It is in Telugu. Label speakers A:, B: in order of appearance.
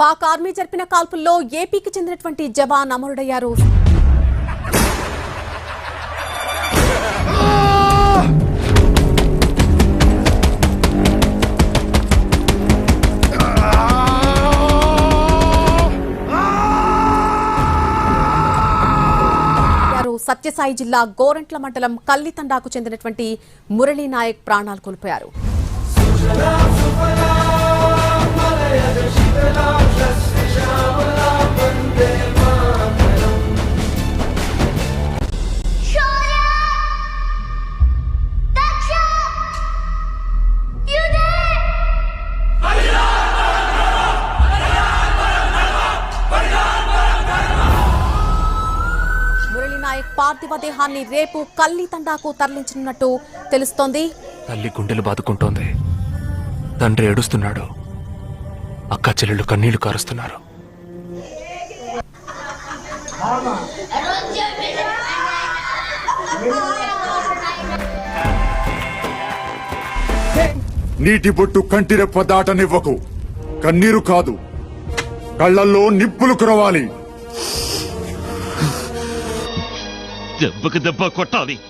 A: పాక్ ఆర్మీ జరిపిన కాల్పుల్లో ఏపీకి చెందినటువంటి జవాన్ అమరుడయ్యారు. సత్యసాయి జిల్లా గోరంట్ల మండలం కల్లితండాకు చెందినటువంటి మురళీనాయక్ ప్రాణాలు కోల్పోయారు. నాయక్ పార్థివ దేహాన్ని రేపు కల్లితండాకు తరలించనున్నట్టు తెలుస్తోంది.
B: తల్లి గుండెలు బాదుకుంటోంది. తండ్రి ఏడుస్తున్నాడు. అక్క చెల్లెళ్ళు కన్నీళ్ళు కారుస్తున్నారు.
C: నీటి బొట్టు కంటిరెప్ప దాటనివ్వకు. కన్నీరు కాదు. కళ్ళల్లో నిప్పులు కురవాలి.
D: దెబ్బకి దెబ్బ కొట్టాలి.